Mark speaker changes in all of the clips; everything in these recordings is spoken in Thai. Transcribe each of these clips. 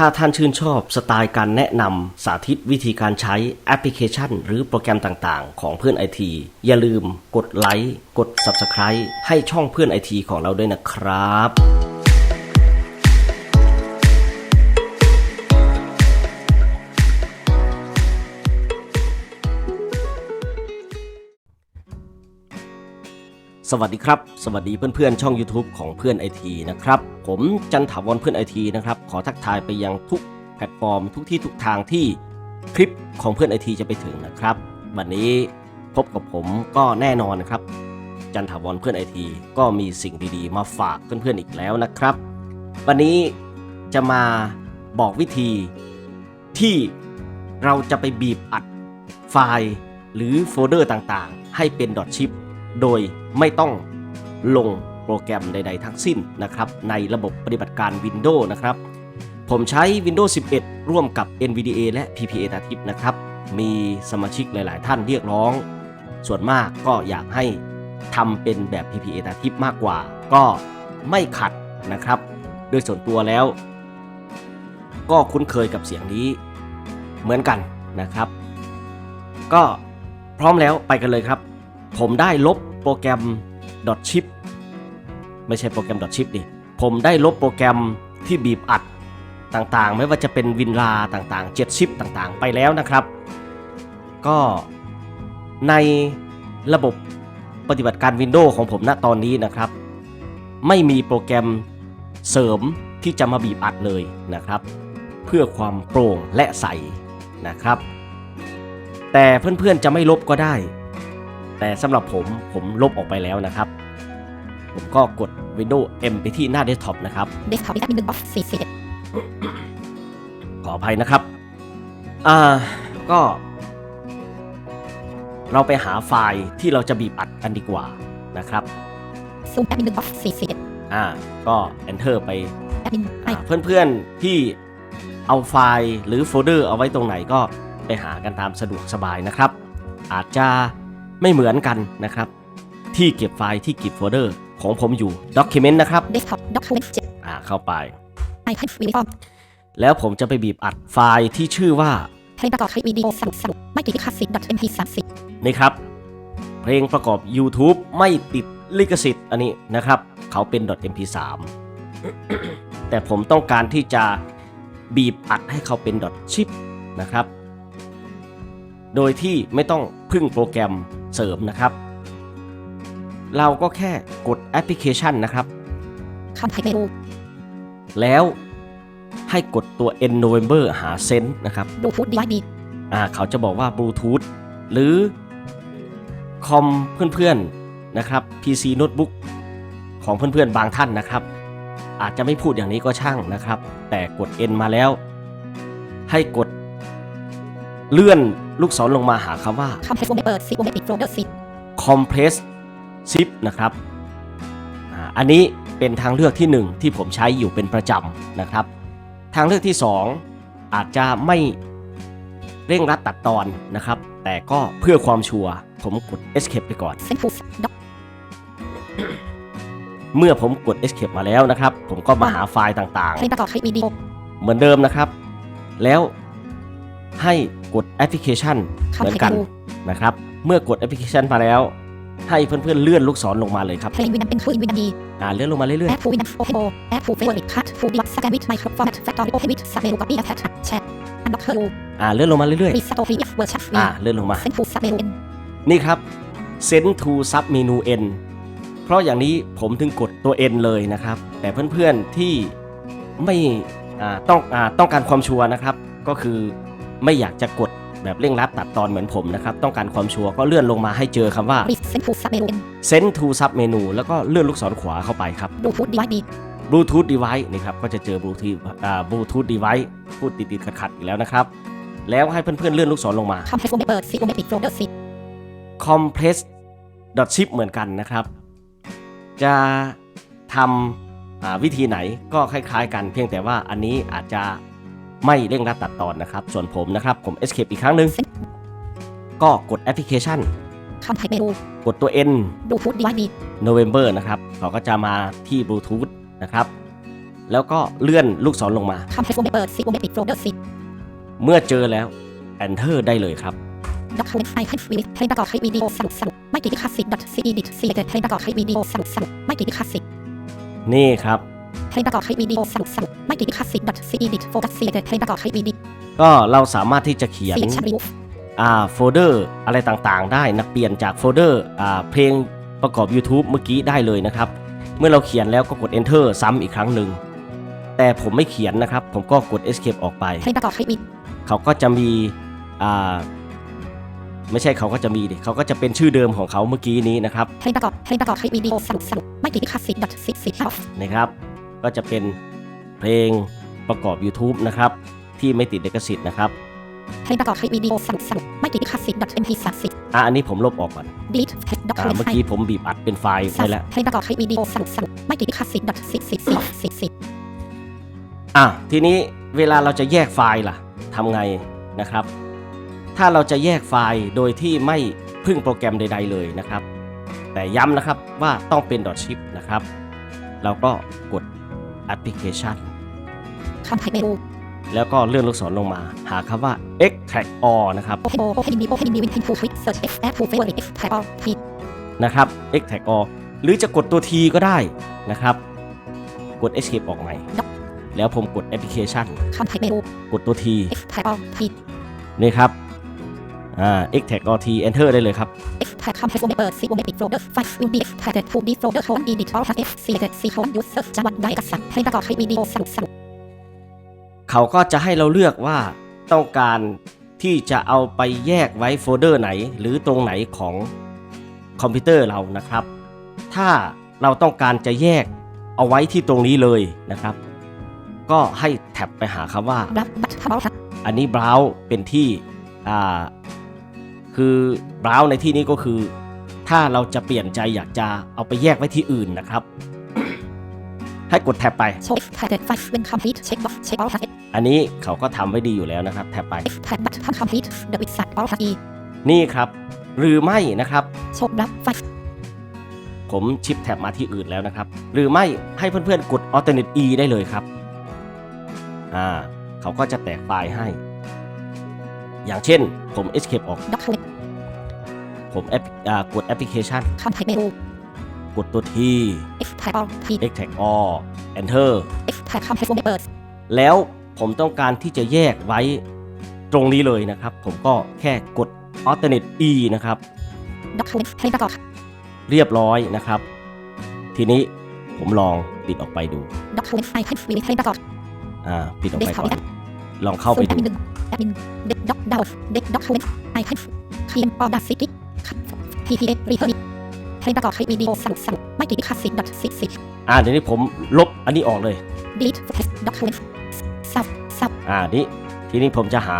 Speaker 1: ถ้าท่านชื่นชอบสไตล์การแนะนำสาธิตวิธีการใช้แอปพลิเคชัน หรือโปรแกรมต่างๆ ของเพื่อนไอทีอย่าลืมกดไลค์กด Subscribe ให้ช่องเพื่อนไอทีของเราด้วยนะครับ สวัสดีครับ สวัสดีเพื่อนๆ ช่อง YouTube ของเพื่อนไอทีนะครับ ผมจันถาวรเพื่อนไอทีนะครับ ขอทักทายไปยังทุกแพลตฟอร์ม ทุกที่ทุกทางที่คลิปของเพื่อนไอทีจะไปถึงนะครับ วันนี้พบกับผมก็แน่นอนนะครับ จันถาวรเพื่อนไอทีก็มีสิ่งดีๆ มาฝากเพื่อนๆอีกแล้วนะครับ วันนี้จะมาบอกวิธีที่เราจะไปบีบอัดไฟล์ หรือโฟลเดอร์ต่างๆ ให้เป็นดอทชิป โดยไม่ต้องลงโปรแกรมใด ๆ ทั้งสิ้นนะครับในระบบปฏิบัติการ Windows นะครับ ผมใช้ Windows 11 ร่วมกับ NVDA และ PPA ตาทิปนะครับ มีสมาชิกหลาย ๆ ท่านเรียกร้อง ส่วนมากก็อยากให้ทำเป็นแบบ PPA ตาทิปมากกว่า ก็ไม่ขัดนะครับ โดยส่วนตัวแล้ว ก็คุ้นเคยกับเสียงนี้เหมือนกันนะครับ ก็พร้อมแล้วไปกันเลยครับ ผมได้ลบ โปรแกรม .chip ไม่ใช่โปรแกรม .chip ดิ ผมได้ลบโปรแกรมที่บีบอัดต่างๆ ไม่ว่าจะเป็นวินลาต่างๆ7ชิปต่างๆ ไปแล้วนะครับ ก็ในระบบปฏิบัติการ Windows ของผมณตอนนี้นะครับ ไม่มีโปรแกรมเสริมที่จะมาบีบอัดเลยนะครับ เพื่อความโปร่งและใสนะครับ แต่เพื่อนๆจะไม่ลบก็ได้ แต่สำหรับผมผมลบออกไปแล้วนะครับ ผมก็กด Windows M ไปที่หน้าเดสก์ท็อปนะครับ
Speaker 2: เดสก์ท็อปที่เป็นบ็อกสี่สิบ
Speaker 1: ขออภัยนะครับ อ่า ก็ เราไปหาไฟล์ที่เราจะบีบอัดกันดีกว่านะครับ
Speaker 2: ซูมแอดมินบ็อกสี่สิบ
Speaker 1: อ่า ก็ enter ไป
Speaker 2: แอดมินไอ
Speaker 1: อ่าเพื่อนๆที่เอาไฟล์หรือโฟลเดอร์เอาไว้ตรงไหนก็ไปหากันตามสะดวกสบายนะครับ อาจจะ ไม่เหมือนกันนะครับ ที่เก็บไฟล์ที่เก็บโฟลเดอร์ของผมอยู่ Document นะครับ
Speaker 2: เดสก์ท็อปด็อกคูเมนต์เจ็ด
Speaker 1: อ่าเข้าไป
Speaker 2: ไอพันวิดีโอ
Speaker 1: แล้วผมจะไปบีบอัดไฟล์ที่ชื่อว่า
Speaker 2: เพลงประกอบคลิปวิดีโอสรุปสรุปไม่ติดลิขสิทธิ์ .mp สามสิบ
Speaker 1: นี่ครับ เพลงประกอบ YouTube ไม่ติดลิขสิทธิ์อันนี้นะครับ เขาเป็น .mp3 แต่ผมต้องการที่จะบีบอัดให้เขาเป็น .chip นะครับ โดยที่ไม่ต้องพึ่งโปรแกรมเสริมนะครับ เราก็แค่กดแอปพลิเคชันนะครับ
Speaker 2: คำไทยเมนู
Speaker 1: แล้วให้กดตัว N November หาเซนต์นะครับ
Speaker 2: บลูทูธดีไวบี
Speaker 1: อ่าเขาจะบอกว่าบลูทูธหรือคอมเพื่อนๆนะครับ PC โน้ตบุ๊กของเพื่อนๆบางท่านนะครับ อาจจะไม่พูดอย่างนี้ก็ช่างนะครับ แต่กด N มาแล้ว ให้กดเลื่อน ลูกศรลงมาหาคำว่า
Speaker 2: คำเพลสวงเปิดซีวงเปิดโฟลเดอร์สิ
Speaker 1: compress zip นะครับอ่าอันนี้เป็นทางเลือกที่ 1 ที่ผมใช้อยู่เป็นประจำนะครับ ทางเลือกที่ 2 อาจจะไม่เร่งรัดตัดตอนนะครับ แต่ก็เพื่อความชัวร์ผมกด escape ไปก่อน
Speaker 2: เซนฟูสด็อก
Speaker 1: เมื่อผมกด escape มาแล้วนะครับ ผมก็มาหาไฟล์ต่าง
Speaker 2: เพลงประกอบคลิปวิดีโอ
Speaker 1: ๆ เหมือนเดิมนะครับ แล้วให้ กดแอปพลิเคชันเห
Speaker 2: คำ
Speaker 1: มือ
Speaker 2: ไท
Speaker 1: น
Speaker 2: ย
Speaker 1: กัน
Speaker 2: เมนู
Speaker 1: นะครับ เมื่อกดแอปพลิเคชันมาแล้ว ให้เพื่อนๆเลื่อนลูกศรลงมาเลยครับ
Speaker 2: เพลงวินันเป็นคลื่นวินันดี
Speaker 1: อ่าเลื่อนลงมาเรื่อย
Speaker 2: แอปฟูวินันโอเพโบแอปฟูเฟเวอร์ลิตคัทฟูดิวัตสแกนวิดไมโครฟอร์แมตแฟคตอรี่โอเพวิดซับเมนูก๊อปปี้แอทแทชแชทอันด็อกเกอร์รู
Speaker 1: ๆอ่าเลื่อนลงมาเรื่อย
Speaker 2: รีสโตรีเอฟเวอร์ชัน
Speaker 1: ๆ
Speaker 2: วี
Speaker 1: อ่าเลื่อนลงมา
Speaker 2: เซนฟูซับเมนูเอ็น
Speaker 1: นี่ครับ send to sub menu n เพราะอย่างนี้ผมถึงกดตัว n เลยนะครับ แต่เพื่อนๆที่ไม่อ่าต้องอ่าต้องการความชัวร์นะครับ ก็คือ ไม่อยากจะกดแบบเร่งรัดตัดตอนเหมือนผมนะครับ ต้องการความชัวร์ก็เลื่อนลงมาให้เจอคำว่า
Speaker 2: รีเซนฟูซับเมนูเอ็น
Speaker 1: send to sub menu แล้วก็เลื่อนลูกศรขวาเข้าไปครับ
Speaker 2: บลูทูธดีไวบี
Speaker 1: Bluetooth device นี่ครับ ก็จะเจอ Bluetooth อ่า Bluetooth device พูดติดๆขัดๆอีกแล้วนะครับ แล้วให้เพื่อนๆเลื่อนลูกศรลงมา
Speaker 2: คำเพลสวงเปิดซีวงปิดโฟลเดอร์สิ
Speaker 1: compress zip เหมือนกันนะครับ จะทำอ่าวิธีไหนก็คล้ายๆ กันเพียงแต่ว่าอันนี้อาจจะ ไม่เร่งรัดตัดตอนนะครับ ส่วนผมนะครับ ผม escape อีกครั้งหนึ่งก็กดแอปพลิเคชัน
Speaker 2: คำไทยเมนู
Speaker 1: กดตัว N
Speaker 2: บลูทูธดีไวบี
Speaker 1: November นะครับเขาก็จะมาที่ Bluetooth นะครับ แล้วก็เลื่อนลูกศรลงมา
Speaker 2: Compress วงเล็บเปิด10วงเล็บปิดโฟลเดอร์10
Speaker 1: เมื่อเจอแล้ว Enter ได้เลยครับ
Speaker 2: Document File Hype View เพลงประกอบใช้วิดีโอสั่งสั่งไม่ติดลิขสิทธิ์ .cedit selected เพลงประกอบใช้วิดีโอสั่งสั่งไม่ติดลิขสิทธิ์
Speaker 1: นี่ครับ
Speaker 2: เพ ลงประกอบใช้วิดีโอสั่งสั่งไม่ติดลิขสิทธิ์ .cedit focus selected เพลงประกอบใช้วิดีโอ
Speaker 1: ก็เราสามารถที่จะเขียน
Speaker 2: selection remove
Speaker 1: อ่าโฟลเดอร์อะไรต่างๆ ได้นะเปลี่ยนจากโฟลเดอร์อ่าเพลงประกอบ YouTube เมื่อกี้ได้เลยนะครับ เมื่อเราเขียนแล้วก็กด Enter ซ้ำอีกครั้งหนึ่งแต่ผมไม่เขียนนะครับ ผมก็กด Escape ออกไป
Speaker 2: เพลงประกอบใช้วิดี
Speaker 1: เขาก็จะมีอ่าไม่ใช่เขาก็จะมีดิเขาก็จะเป็นชื่อเดิมของเขาเมื่อกี้นี้นะครับ
Speaker 2: เพลงประกอบเพลงประกอบใช้วิดีโอสั่งสั่งไม่ติดลิขสิทธิ์ .cedit off
Speaker 1: นะครับ ก็จะเป็นเพลงประกอบ YouTube นะครับ ที่ไม่ติดลิขสิทธิ์นะครับ
Speaker 2: เพลงประกอบใช้วิดีโอสั่งสั่งไม่ติดลิขสิทธิ์ .mp30
Speaker 1: อะอันนี้ผมลบออกก่อน
Speaker 2: delete
Speaker 1: อ่า
Speaker 2: document
Speaker 1: เมื่อ
Speaker 2: file
Speaker 1: กี้ผมบีบอัดเป็นไฟล์ไว้แล้ว
Speaker 2: เพลงประกอบใช้วิดีโอสั่งสั่งไม่ติดลิขสิทธิ์ .cedit
Speaker 1: อะทีนี้เวลาเราจะแยกไฟล์ล่ะทำไงนะครับ ถ้าเราจะแยกไฟล์โดยที่ไม่พึ่งโปรแกรมใด ๆ เลยนะครับ แต่ย้ำนะครับว่าต้องเป็น .zip นะครับ เราก็กด แอปพลิเคชัน
Speaker 2: คำไทยเมนู
Speaker 1: แล้วก็เลื่อนลูกศรลงมา หาคำว่า extract all นะครับ
Speaker 2: โอเพนโอเพนดีโอเพนดีวินเพนทูทวิตเซิร์ช F F ทูเฟเวอร์ F ไทยออที
Speaker 1: นะครับ extract all หรือจะกดตัว T ก็ได้นะครับ กด escape ออกใหม่ แล้วผมกดแอปพลิเคชัน
Speaker 2: คำไทยเมนู
Speaker 1: กดตัว T
Speaker 2: F ไทยออที
Speaker 1: นี่ครับ อ่า extract all T enter ได้เลยครับ
Speaker 2: F ไทยคำไทยวงเล็บเปิดซีวงเล็บปิดโฟลเดอร์ไฟล์วิวดีเอฟไทยเด็ดทูดีโฟลเดอร์โคนอีดิทอลเอฟซีเด็ดซีโคนยูเซอร์จังหวัดใดกษัตริย์เพลงประกอบใช้วิดีโอสั่งสั่ง
Speaker 1: เขาก็จะให้เราเลือกว่าต้องการที่จะเอาไปแยกไว้โฟลเดอร์ไหน หรือตรงไหนของคอมพิวเตอร์เรานะครับ ถ้าเราต้องการจะแยกเอาไว้ที่ตรงนี้เลยนะครับ ก็ให้แท็บไปหาคำว่า
Speaker 2: รับบัตรทบทั
Speaker 1: อันนี้ browse เป็นที่ อ่าคือ browse ในที่นี้ก็คือ ถ้าเราจะเปลี่ยนใจอยากจะเอาไปแยกไว้ที่อื่นนะครับ ให้กดแท็บไป
Speaker 2: โชว์ F ไทยเด็ดไฟล์เป็นคอมพลีทเช็คบ็อกเช็คออลทัส
Speaker 1: อันนี้เขาก็ทำไว้ดีอยู่แล้วนะครับ แท็บไป
Speaker 2: F ไทยบัตรทำคอมพลีทเดวิดสัตออลทัสอี
Speaker 1: นี่ครับ หรือไม่นะครับ
Speaker 2: โชว์รับไฟล์
Speaker 1: ผมชิปแท็บมาที่อื่นแล้วนะครับ หรือไม่ให้เพื่อนๆกด alternate e ได้เลยครับ อ่า เขาก็จะแตกไฟล์ให้ อย่างเช่น ผม escape ออก
Speaker 2: ด็อกคูเมนต์
Speaker 1: ผมแอปอ่ากดแอปพลิเคชัน
Speaker 2: คำไทยเมนู
Speaker 1: กดตัว T
Speaker 2: F ไทยออที
Speaker 1: extract all enter
Speaker 2: F ไทยคำไทยวงเล็บเปิด
Speaker 1: แล้วผมต้องการที่จะแยกไว้ตรงนี้เลยนะครับ ผมก็แค่กด alternate e นะครับ
Speaker 2: ด็อกคูเมนต์เพลงประกอบ
Speaker 1: เรียบร้อยนะครับ ทีนี้ผมลองปิดออกไปดู
Speaker 2: ด็อกคูเมนต์ไฟล์ให้วิวเพลงประกอบ
Speaker 1: อ่าปิดออกไปก่อน
Speaker 2: Desktop
Speaker 1: ลองเข้าไปดู
Speaker 2: ศูนย์ แอดมินเด็กด็อกดาวเด็กด็อกคูเมนต์ไอให้ครีมออดัสซิตี้พีพีเอรีเทอร์เพลงประกอบใช้วิดีโอสั่งสั่งไม่ติดลิขสิทธิ์ .cc
Speaker 1: อ่าเดี๋ยวนี้ผมลบอันนี้ออกเลย
Speaker 2: delete document sub sub
Speaker 1: อ่านี่ทีนี้ผมจะหา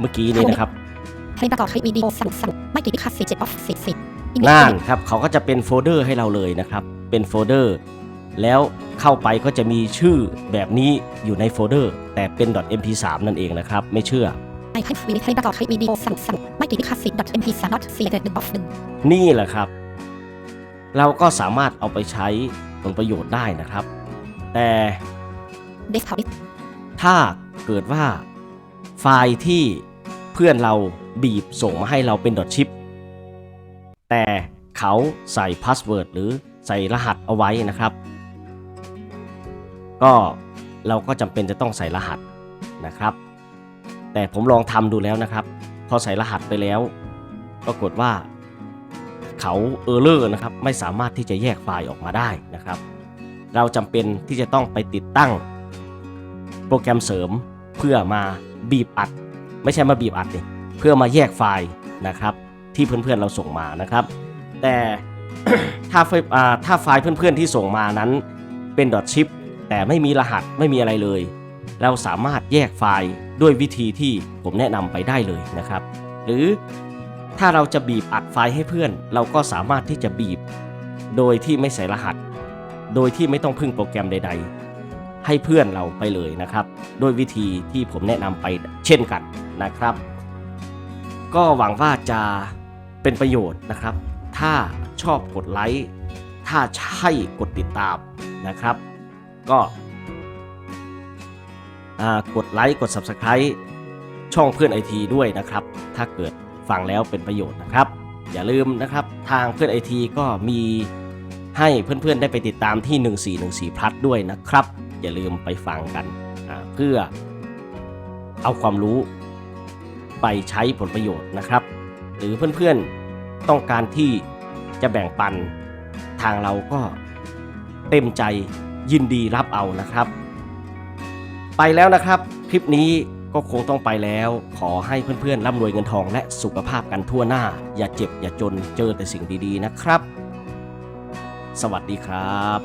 Speaker 1: เมื่อกี้นี้นะครับ
Speaker 2: เพลงประกอบใช้วิดีโอสั่งสั่งไม่ติดลิขสิทธิ์7 of 40
Speaker 1: น่านครับเขาก็จะเป็นโฟลเดอร์ให้เราเลยนะครับ เป็นโฟลเดอร์ แล้วเข้าไปก็จะมีชื่อแบบนี้อยู่ในโฟลเดอร์ แต่เป็น .mp3 นั่นเองนะครับ ไม่เชื่อ
Speaker 2: ไอให้วิดีเพลงประกอบใช้วิดีโอสั่งสั่งไม่ติดลิขสิทธิ์ .mp3 not selected 1 of 1
Speaker 1: นี่แหละครับ เราก็สามารถเอาไปใช้ผลประโยชน์ได้นะครับ แต่
Speaker 2: desktop
Speaker 1: ถ้าเกิดว่าไฟล์ที่เพื่อนเราบีบส่งมาให้เราเป็น .chip แต่เขาใส่พาสเวิร์ดหรือใส่รหัสเอาไว้นะครับ ก็เราก็จำเป็นจะต้องใส่รหัสนะครับ แต่ผมลองทำดูแล้วนะครับ พอใส่รหัสไปแล้ว ปรากฏว่าเขาเออร์เลอร์นะครับไม่สามารถที่จะแยกไฟล์ออกมาได้นะครับ เราจำเป็นที่จะต้องไปติดตั้ง โปรแกรมเสริมเพื่อมาบีบอัด ไม่ใช่มาบีบอัดนี่เพื่อมาแยกไฟล์นะครับที่เพื่อนๆเราส่งมานะครับ แต่ถ้าไฟล์ถ้าไฟล์เพื่อนๆที่ส่งมานั้นเป็น .chip แต่ไม่มีรหัสไม่มีอะไรเลย เราสามารถแยกไฟล์ด้วยวิธีที่ผมแนะนำไปได้เลยนะครับ หรือถ้าเราจะบีบอัดไฟล์ให้เพื่อน เราก็สามารถที่จะบีบ โดยที่ไม่ใส่รหัส โดยที่ไม่ต้องพึ่งโปรแกรมใด ๆ ให้เพื่อนเราไปเลยนะครับ โดยวิธีที่ผมแนะนำไปเช่นกันนะครับ ก็หวังว่าจะเป็นประโยชน์นะครับ ถ้าชอบกดไลค์ ถ้าใช่กดติดตามนะครับ ก็กดไลค์กด Subscribe ช่องเพื่อนไอทีด้วยนะครับ ถ้าเกิดฟังแล้วเป็นประโยชน์นะครับ อย่าลืมนะครับทางเพื่อนไอทีก็มีให้เพื่อนๆได้ไปติดตามที่ 1414พลัดด้วยนะครับ อย่าลืมไปฟังกันเพื่อเอาความรู้ไปใช้ผลประโยชน์นะครับ หรือเพื่อนๆต้องการที่จะแบ่งปันทางเราก็เต็มใจ ยินดีรับเอานะครับ ไปแล้วนะครับ คลิปนี้ก็คงต้องไปแล้ว ขอให้เพื่อนๆร่ำรวยเงินทองและสุขภาพกันทั่วหน้า อย่าเจ็บอย่าจนเจอแต่สิ่งดีๆนะครับ สวัสดีครับ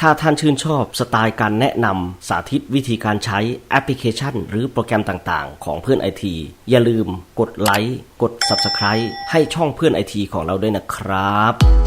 Speaker 1: ถ้าท่านชื่นชอบสไตล์การแนะนำสาธิตวิธีการใช้แอปพลิเคชัน หรือโปรแกรมต่างๆ ของเพื่อนไอทีอย่าลืมกดไลค์กด Subscribe ให้ช่องเพื่อนไอทีของเราด้วยนะครับ